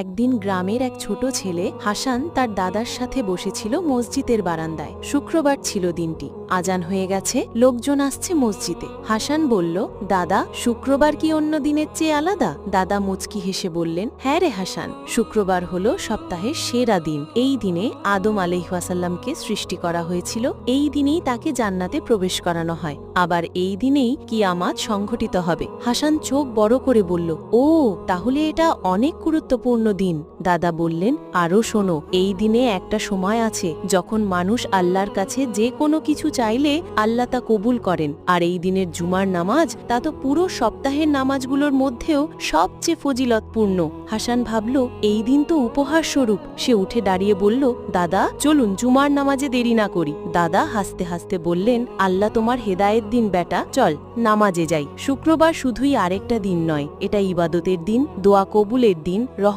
একদিন গ্রামের এক ছোট ছেলে হাসান তার দাদার সাথে বসেছিল মসজিদের বারান্দায়। শুক্রবার ছিল দিনটি। আজান হয়ে গেছে, লোকজন আসছে মসজিদে। হাসান বলল, দাদা, শুক্রবার কি অন্য দিনের চেয়ে আলাদা? দাদা মুচকি হেসে বললেন হ্যাঁ রে হাসান, শুক্রবার হল সপ্তাহের সেরা দিন। এই দিনে আদম আলহাসাল্লামকে সৃষ্টি করা হয়েছিল। এই দিনেই তাকে জান্নাতে প্রবেশ করানো হয়। আবার এই দিনেই কি কিয়ামাত সংঘটিত হবে। হাসান চোখ বড় করে বলল, ও, তাহলে এটা অনেক গুরুত্বপূর্ণ দিন। দাদা বললেন আরও শোনো, এই দিনে একটা সময় আছে যখন মানুষ আল্লাহর কাছে যে কোনো কিছু চাইলে আল্লাহ তা কবুল করেন। আর এই দিনের জুমার নামাজ তা তো পুরো সপ্তাহের নামাজগুলোর মধ্যেও সবচেয়ে ফজিলতপূর্ণ। হাসান ভাবল, এই দিন তো উপহার স্বরূপ সে উঠে দাঁড়িয়ে বলল, দাদা, চলুন, জুমার নামাজে দেরি না করি। দাদা হাসতে হাসতে বললেন, আল্লাহ তোমার হেদায়েত দিন বেটা, চল, নামাজে যাই। শুক্রবার শুধুই আরেকটা দিন নয়, এটা ইবাদতের দিন, দোয়া কবুলের দিন রহ